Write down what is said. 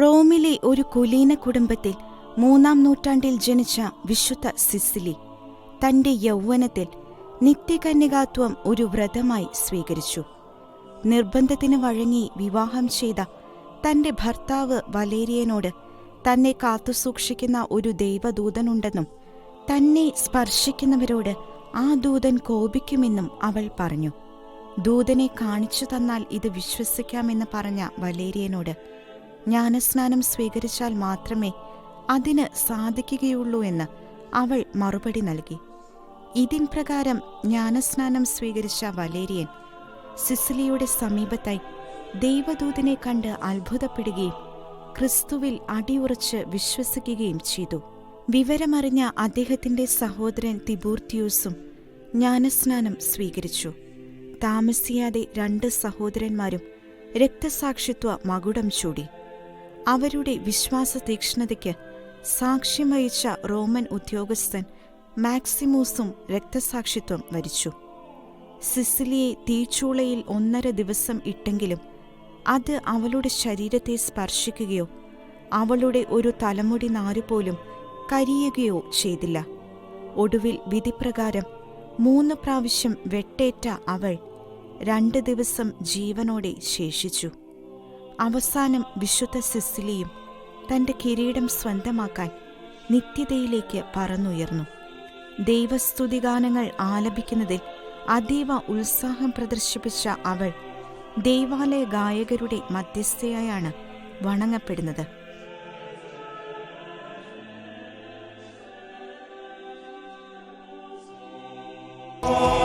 റോമിലെ ഒരു കുലീന കുടുംബത്തിൽ മൂന്നാം നൂറ്റാണ്ടിൽ ജനിച്ച വിശുദ്ധ സിസിലി തന്റെ യൗവനത്തിൽ നിത്യകന്യകാത്വം ഒരു വ്രതമായി സ്വീകരിച്ചു. നിർബന്ധത്തിന് വഴങ്ങി വിവാഹം ചെയ്ത തന്റെ ഭർത്താവ് വലേരിയനോട് തന്നെ കാത്തുസൂക്ഷിക്കുന്ന ഒരു ദൈവദൂതനുണ്ടെന്നും തന്നെ സ്പർശിക്കുന്നവരോട് ആ ദൂതൻ കോപിക്കുമെന്നും അവൾ പറഞ്ഞു. ദൂതനെ കാണിച്ചു തന്നാൽ ഇത് വിശ്വസിക്കാമെന്ന് പറഞ്ഞ വലേരിയനോട് ജ്ഞാനസ്നാനം സ്വീകരിച്ചാൽ മാത്രമേ അതിന് സാധിക്കുകയുള്ളൂ എന്ന് അവൾ മറുപടി നൽകി. ഇതിൻ പ്രകാരം ജ്ഞാനസ്നാനം സ്വീകരിച്ച വലേരിയൻ സിസിലിയുടെ സമീപത്തായി ദൈവദൂതിനെ കണ്ട് അത്ഭുതപ്പെടുകയും ക്രിസ്തുവിൽ അടിയുറച്ച് വിശ്വസിക്കുകയും ചെയ്തു. വിവരമറിഞ്ഞ അദ്ദേഹത്തിന്റെ സഹോദരൻ തിബൂർത്തിയൂസും ജ്ഞാനസ്നാനം സ്വീകരിച്ചു. താമസിയാതെ രണ്ട് സഹോദരന്മാരും രക്തസാക്ഷിത്വ മകുടം ചൂടി. അവരുടെ വിശ്വാസ തീക്ഷ്ണതയ്ക്ക് സാക്ഷ്യം വഹിച്ച റോമൻ ഉദ്യോഗസ്ഥൻ മാക്സിമൂസും രക്തസാക്ഷിത്വം വരിച്ചു. സിസിലിയെ തീച്ചൂളയിൽ ഒന്നര ദിവസം ഇട്ടെങ്കിലും അത് അവളുടെ ശരീരത്തെ സ്പർശിക്കുകയോ അവളുടെ ഒരു തലമുടി നാരുപോലും കരിയുകയോ ചെയ്തില്ല. ഒടുവിൽ വിധിപ്രകാരം മൂന്ന് പ്രാവശ്യം വെട്ടേറ്റ അവൾ രണ്ട് ദിവസം ജീവനോടെ ശേഷിച്ചു. അവസാനം വിശുദ്ധ സിസിലിയും തന്റെ കിരീടം സ്വന്തമാക്കാൻ നിത്യതയിലേക്ക് പറന്നുയർന്നു. ദൈവസ്തുതിഗാനങ്ങൾ ആലപിക്കുന്നതിൽ അതീവ ഉത്സാഹം പ്രദർശിപ്പിച്ച അവൾ ദൈവാലയ ഗായകരുടെ മധ്യസ്ഥയായാണ് വണങ്ങപ്പെടുന്നത്. Oh.